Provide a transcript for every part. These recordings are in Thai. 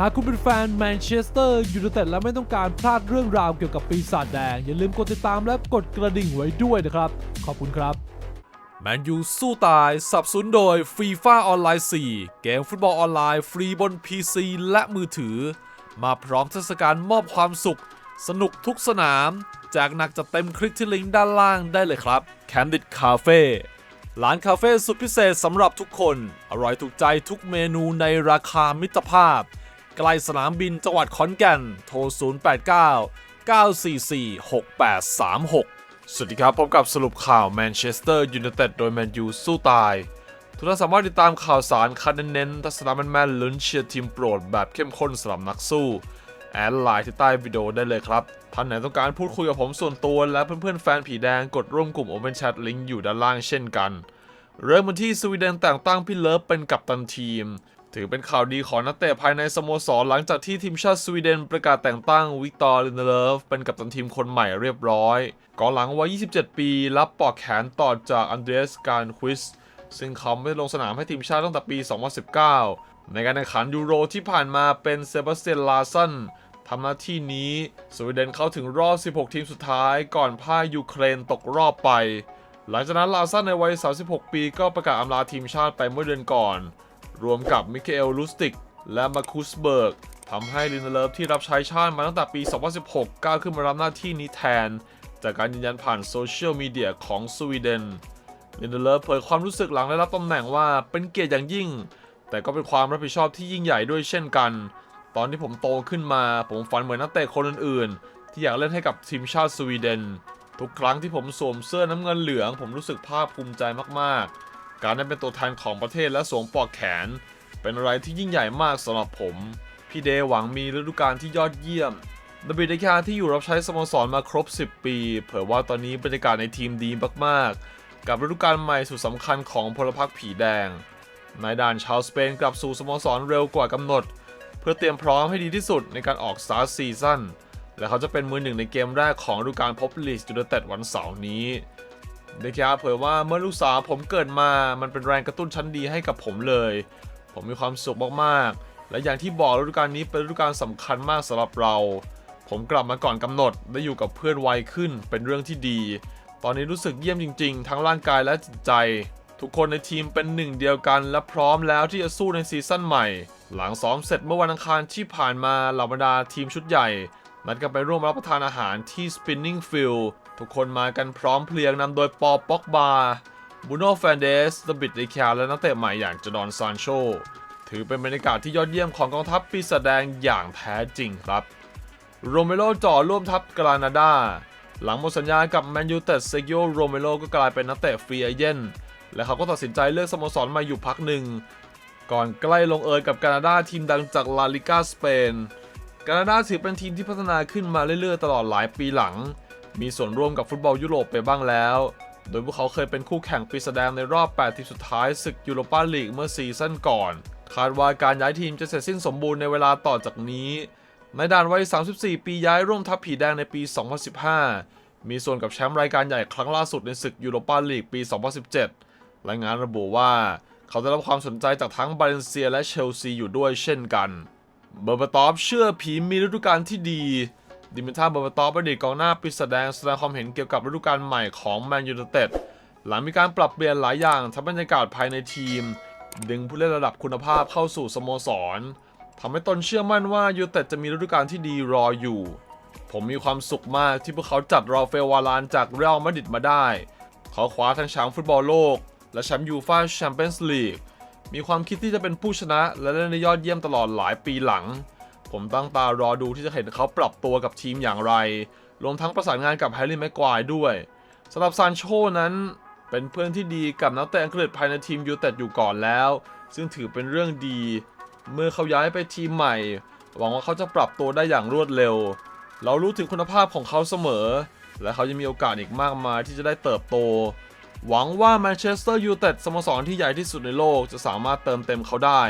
หากคุณเป็นแฟนแมนเชสเตอร์ยูไนเต็ดและไม่ต้องการพลาดเรื่องราวเกี่ยวกับปีศาจแดง อย่าลืมกดติดตามและกดกระดิ่งไว้ด้วยนะครับ ขอบคุณครับแมนยูสู้ตายสับสนโดยฟีฟ่าออนไลน์4 เกมฟุตบอลออนไลน์ ฟรีบน PC และมือถือ มาพร้อมเทศกาลมอบความสุข สนุกทุกสนามแจกหนักจะเต็มคลิกที่ลิงก์ด้านล่างได้เลยครับ Candid Cafe ร้านคาเฟ่สุดพิเศษสำหรับทุกคน อร่อยถูกใจทุกเมนูในราคามิตรภาพ ใกล้สนามบินจังหวัดขอนแก่น โทร 089 944 6836 สวัสดีครับ พบกับสรุปข่าวแมนเชสเตอร์ยูไนเต็ดโดยแมนยูสู้ตาย ทุกท่านสามารถติดตามข่าวสารคันเน้นๆทัศนแมนๆลุ้นเชียร์ทีมโปรดแบบเข้มข้นสำหรับนักสู้ แอดไลน์ที่ใต้วิดีโอได้เลยครับ ท่านไหนต้องการพูดคุยกับผมส่วนตัว และเพื่อนๆแฟนผีแดงกดร่วมกลุ่ม Open Chat ลิงก์อยู่ด้านล่างเช่นกัน เริ่มกันที่สวีเดนแต่งตั้งพี่เลิฟเป็นกัปตันทีม ถือเป็นข่าวดีของนักเตะภายในสโมสรหลังจากที่ทีมชาติสวีเดนประกาศแต่งตั้งวิกตอร์ลินเดเลฟเป็นกัปตันทีมคนใหม่เรียบร้อยกองหลังวัย 27 ปี รับปอกแขนต่อจากอันเดรสการควิสซึ่งเขาไม่ได้ลงสนามให้ทีมชาติตั้งแต่ปี 2019 ในการแข่งขันยูโรที่ผ่านมาเป็นเซบาสเตียนลาสันทำหน้าที่นี้สวีเดนเข้าถึงรอบ 16 ทีมสุดท้ายก่อนพ่ายยูเครนตกรอบไป หลังจากนั้นลาซันในวัย 36 ปีก็ประกาศอำลาทีมชาติไปเมื่อเดือนก่อน รวมกับมิเคเอลลูสติก และมาคุสเบิร์กทำให้ลินเดเลฟที่รับใช้ชาติมาตั้งแต่ปี 2016 ก้าวขึ้นมารับหน้าที่นี้แทน จากการยืนยันผ่านโซเชียลมีเดียของสวีเดนลินเดเลฟเผยความรู้สึกหลังได้รับตำแหน่งว่าเป็นเกียรติอย่างยิ่ง แต่ก็เป็นความรับผิดชอบที่ยิ่งใหญ่ด้วยเช่นกัน ตอนที่ผมโตขึ้นมาผมฝันเหมือนนักเตะคนอื่นๆ ที่อยากเล่นให้กับทีมชาติสวีเดน ทุกครั้งที่ผมสวมเสื้อน้ำเงินเหลือง ผมรู้สึกภาคภูมิใจมากๆ การได้เป็นตัวแทนของประเทศและสวมปลอกแขน เป็นอะไรที่ยิ่งใหญ่มากสำหรับผม พี่เดหวังมีฤดูกาลที่ยอดเยี่ยมดบิดคาที่อยู่รับใช้สโมสรมาครบ 10 ปี เผยว่าตอนนี้บรรยากาศในทีมดีมากๆ กับฤดูกาลใหม่สุดสำคัญของพลพรรคผีแดง นายด่านชาวสเปนกลับสู่สโมสรเร็วกว่ากำหนด เพื่อเตรียมพร้อมให้ดีที่สุดในการออกสตาร์ซีซั่นและเขาจะเป็นมือหนึ่งในเกมแรกของฤดูกาลพบลีสยูไนเต็ดวันเสาร์นี้ เดคาเผยว่าเมื่อลูกสาวผมเกิดมามันเป็นแรงกระตุ้นชั้นดีให้กับผมเลย ผมมีความสุขมากๆ และอย่างที่บอกฤดูกาลนี้เป็นฤดูกาลสำคัญมากสำหรับเรา ผมกลับมาก่อนกำหนดได้อยู่กับเพื่อนไวขึ้นเป็นเรื่องที่ดี ตอนนี้รู้สึกเยี่ยมจริง ๆ ทั้งร่างกายและจิตใจ ทุกคนในทีมเป็นหนึ่งเดียวกัน และพร้อมแล้วที่จะสู้ในซีซั่นใหม่ หลังซ้อมเสร็จเมื่อวันอังคารที่ผ่านมาเหล่าบรรดาทีมชุดใหญ่ นัดกันไปร่วมรับประทานอาหารที่ Spinning Field ทุกคนมากันพร้อมเพรียงนำโดยปอป็อกบาบูโน่แฟนเดสดบิดเดคาและนักเตะใหม่อย่างจดอนซานโช ถือเป็นบรรยากาศที่ยอดเยี่ยมของกองทัพปีศาจแดงอย่างแท้จริงครับ โรเมโรจ่อร่วมทัพกรานาดา หลังหมดสัญญากับแมนยูเต็ดเซกิโอโรเมโรก็กลายเป็นนักเตะฟรีเอเจนต์และเขาก็ตัดสินใจเลือกสโมสรมาอยู่พักหนึ่ง ก่อนใกล้ลงเอยกับกานาดาทีมดังจากลาลิกาสเปน กานาดาถือเป็นทีมที่พัฒนาขึ้นมาเรื่อยๆ ตลอดหลายปีหลัง มีส่วนร่วมกับฟุตบอลยุโรปไปบ้างแล้ว โดยพวกเขาเคยเป็นคู่แข่งปีแสดงในรอบ 8 ทีมสุดท้ายศึกยูโรปาลีกเมื่อซีซั่นก่อน คาดว่าการย้ายทีมจะเสร็จสิ้นสมบูรณ์ในเวลาต่อจากนี้ ในด่านวัย 34 ปีย้ายร่วมทัพผีแดงในปี 2015 มีส่วนกับแชมป์รายการใหญ่ครั้งล่าสุดในศึกยูโรปาลีกปี 2017 รายงานระบุว่า เขาได้รับความสนใจจากทั้งบาเลนเซียและเชลซีอยู่ด้วยเช่นกัน เบอร์บาตอฟเชื่อผีมีฤดูกาลที่ดี ดิมิทาเบอร์บาตอฟอดีตกองหน้าปีศาจแดงแสดงความเห็นเกี่ยวกับฤดูกาลใหม่ของแมนยูไนเต็ดหลังมีการปรับเปลี่ยนหลายอย่างทำบรรยากาศภายในทีม ดึงผู้เล่นระดับคุณภาพเข้าสู่สโมสรทำให้ตนเชื่อมั่นว่ายูเต็ดจะมีฤดูกาลที่ดีรออยู่ ผมมีความสุขมากที่พวกเขาจัดราเฟลวารานจากเรอัลมาดริดมาได้ เขาคว้าทั้งแชมป์ฟุตบอลโลก และแชมป์ยูฟ่าแชมเปี้ยนส์ลีก มีความคิดที่จะเป็นผู้ชนะ และเล่นได้ยอดเยี่ยมตลอดหลายปีหลัง ผมตั้งตารอดูที่จะเห็นเขาปรับตัวกับทีมอย่างไร รวมทั้งประสานงานกับแฮร์รี่แม็กควายด้วยสำหรับซานโชนั้นเป็นเพื่อนที่ดีกับนักเตะอังกฤษภายในทีมยูเต็ดอยู่ก่อนแล้ว ซึ่งถือเป็นเรื่องดี เมื่อเขาย้ายไปทีมใหม่ หวังว่าเขาจะปรับตัวได้อย่างรวดเร็ว เรารู้ถึงคุณภาพของเขาเสมอ และเขายังมีโอกาสอีกมากมายที่จะได้เติบโต หวังว่าแมนเชสเตอร์ยูไนเต็ดสโมสรที่ใหญ่ที่สุดในโลกจะสามารถเติมเต็มเขาได้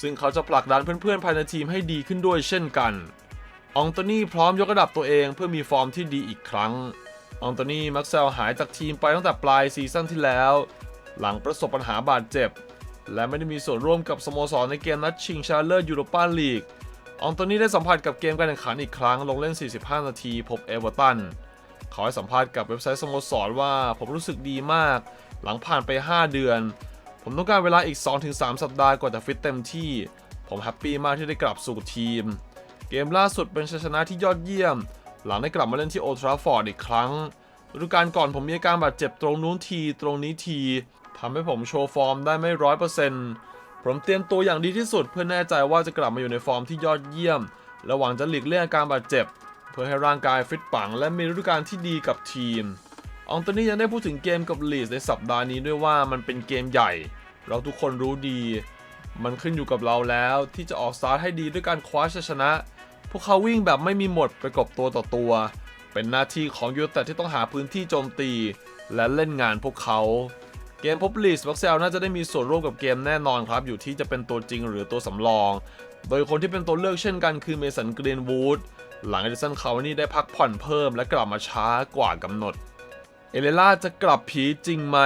ซึ่งเขาจะผลักดันเพื่อนๆภายในทีมให้ดีขึ้นด้วยเช่นกัน อองโตนี่พร้อมยกระดับตัวเองเพื่อมีฟอร์มที่ดีอีกครั้ง อองโตนี่มักเซลหายจากทีมไปตั้งแต่ปลายซีซั่นที่แล้ว หลังประสบปัญหาบาดเจ็บ และไม่ได้มีส่วนร่วมกับสโมสรในเกมนัดชิงชาเลอร์ยูโรปาลีก อองโตนี่ได้สัมผัสกับเกมการแข่งขันอีกครั้งลงเล่น 45 นาทีพบเอเวอร์ตัน เขาให้สัมภาษณ์กับเว็บไซต์สโมสรว่าผมรู้สึกดีมาก หลังผ่านไป 5 เดือน ผมต้องการเวลาอีก 2-3 สัปดาห์กว่าจะฟิตเต็มที่ ผมแฮปปี้มากที่ได้กลับสู่ทีม เกมล่าสุดเป็นชัยชนะที่ยอดเยี่ยม หลังได้กลับมาเล่นที่โอทราฟอร์ดอีกครั้งฤดูกาลก่อนผมมีอาการบาดเจ็บตรงนู้นทีตรงนี้ทีทำให้ผมโชว์ฟอร์มได้ไม่ร้อยเปอร์เซ็นต์ผมเตรียมตัวอย่างดีที่สุดเพื่อแน่ใจว่าจะกลับมาอยู่ในฟอร์มที่ยอดเยี่ยม และหวังจะหลีกเลี่ยงอาการบาดเจ็บ เพื่อให้ร่างกายฟิตปังและมีฤดูกาลที่ดีกับทีม อองโตนี่ยังได้พูดถึงเกมกับลีดในสัปดาห์นี้ด้วยว่ามันเป็นเกมใหญ่ เราทุกคนรู้ดี มันขึ้นอยู่กับเราแล้วที่จะออกสตาร์ทให้ดีด้วยการคว้าชัยชนะ พวกเขาวิ่งแบบไม่มีหมดประกบตัวต่อตัว เป็นหน้าที่ของยูแต่ที่ต้องหาพื้นที่โจมตี และเล่นงานพวกเขาเกมพบลีสบ็อกเซลน่าจะได้มีส่วนร่วมกับเกมแน่นอนครับ อยู่ที่จะเป็นตัวจริงหรือตัวสำรอง โดยคนที่เป็นตัวเลือกเช่นกันคือเมสันกรีนวูดหลังเอดิสันคาวนี่ได้พักผ่อนเพิ่มและกลับมาช้ากว่ากำหนด เอเลล่าจะกลับผีจริงไหม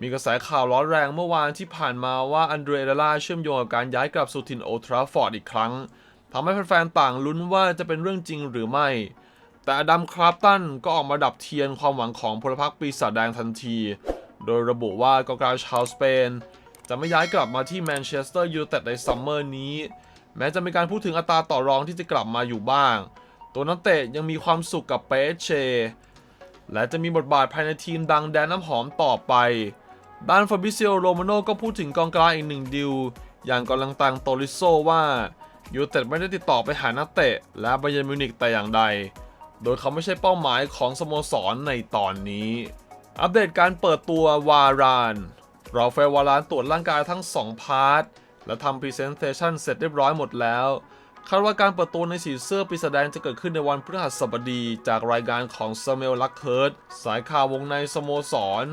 มีกระแสข่าวร้อนแรงเมื่อวานที่ผ่านมาว่าอันเดรเอเลล่าเชื่อมโยงกับการย้ายกลับสู่ถิ่นโอทราฟอร์ดอีกครั้งทำให้แฟนๆต่างลุ้นว่าจะเป็นเรื่องจริงหรือไม่ แต่อดัมคราฟตันก็ออกมาดับเทียนความหวังของพลพรรคปีศาจแดงทันที โดยระบุว่ากองกลางชาวสเปน จะไม่ย้ายกลับมาที่แมนเชสเตอร์ยูไนเต็ดในซัมเมอร์นี้ แม้จะมีการพูดถึงอัตราต่อรองที่จะกลับมาอยู่บ้าง ตัวนักเตะยังมีความสุขกับเปเช และจะมีบทบาทภายในทีมดังแดนน้ำหอมต่อไป ด้านฟาบิเซียโรมาโนก็พูดถึงกองกลางอีกหนึ่งดิว อย่างกอลังตังโตริโซว่ายูไนเต็ดไม่ได้ติดต่อไปหานักเตะ และบาเยร์นมิวนิกแต่อย่างใด โดยเขาไม่ใช่เป้าหมายของสโมสรในตอนนี้ อัปเดตการเปิดตัววาราน เราฟาเอลวารานตรวจร่างกายทั้ง 2 พาร์ท และทำพรีเซนเทชันเสร็จเรียบร้อยหมดแล้ว คาดว่าการเปิดตัวในสีเสื้อปีศาจแดงจะเกิดขึ้นในวันพฤหัสบดี จากรายงานของซาเมลลักเคิร์ดสายข่าววงในสโมสร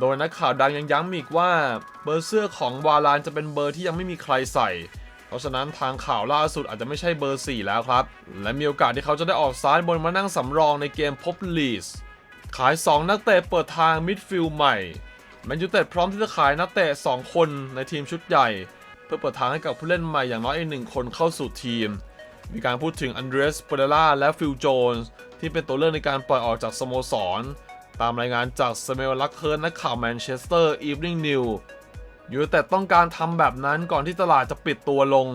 โดยนักข่าวดังยังย้ำอีกว่า เบอร์เสื้อของวารานจะเป็นเบอร์ที่ยังไม่มีใครใส่เพราะฉะนั้นทางข่าวล่าสุดอาจจะไม่ใช่เบอร์ 4 แล้วครับ และมีโอกาสที่เขาจะได้ออกซ้ายบนมานั่งสำรองในเกมพบลีส ขาย 2 นักเตะเปิดทางมิดฟิลด์ใหม่ แมนยูเต็ดพร้อมที่จะขายนักเตะ 2 คนในทีมชุดใหญ่ เพื่อเปิดทางให้กับผู้เล่นใหม่อย่างน้อยอีกหนึ่งคนเข้าสู่ทีม มีการพูดถึงอันเดรสเปเดล่าและฟิลโจนส์ที่เป็นตัวเลือกในการปล่อยออกจากสโมสร ตามรายงานจากสเมลลักเคิร์นนักข่าวแมนเชสเตอร์อีฟนิ่งนิวยูเต็ดต้องการทำแบบนั้นก่อนที่ตลาดจะปิดตัวลง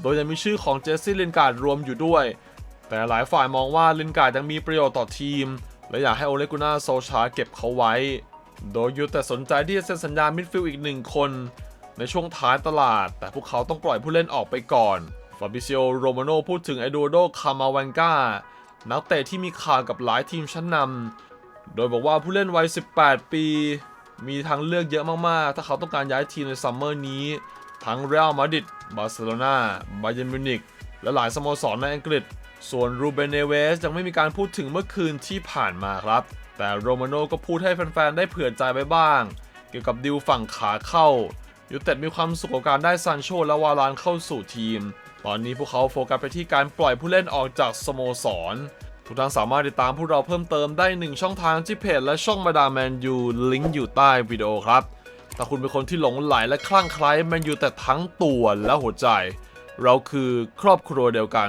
โดยยังมีชื่อของเจสซี่ลินการ์ดรวมอยู่ด้วย แต่หลายฝ่ายมองว่าลินการ์ดยังมีประโยชน์ต่อทีม และอยากให้โอเลกุน่าโซชาเก็บเขาไว้ โดยยูแต่สนใจที่จะเซ็นสัญญามิดฟิลด์อีกหนึ่งคน ในช่วงท้ายตลาด แต่พวกเขาต้องปล่อยผู้เล่นออกไปก่อนฟาบิซิโอโรมาโนพูดถึงไอโดโดคามาวันกานักเตะที่มีข่าวกับหลายทีมชั้นนำโดยบอกว่าผู้เล่นวัย 18 ปี มีทางเลือกเยอะมากๆ ถ้าเขาต้องการย้ายทีมในซัมเมอร์นี้ ทั้งเรอัลมาดริดบาร์เซโลนาบาเยร์นมิวนิกและหลายสโมสรในอังกฤษ ส่วนรูเบเนเวสยังไม่มีการพูดถึงเมื่อคืนที่ผ่านมาครับ แต่โรมาโนก็พูดให้แฟนๆ ได้เผื่อใจไปบ้าง เกี่ยวกับดิวฝั่งขาเข้า ยูเต็ดมีความสุขกับการได้ซานโชและวารานเข้าสู่ทีม ตอนนี้พวกเขาโฟกัสไปที่การปล่อยผู้เล่นออกจากสโมสร ทุกท่านสามารถติดตามพวกเราเพิ่มเติมได้1ช่องทางที่เพจและช่องมาดามแมนยูลิงก์อยู่ใต้วิดีโอครับ ถ้าคุณเป็นคนที่หลงไหลและคลั่งไคล้แมนยูแต่ทั้งตัวและหัวใจ เราคือครอบครัวเดียวกัน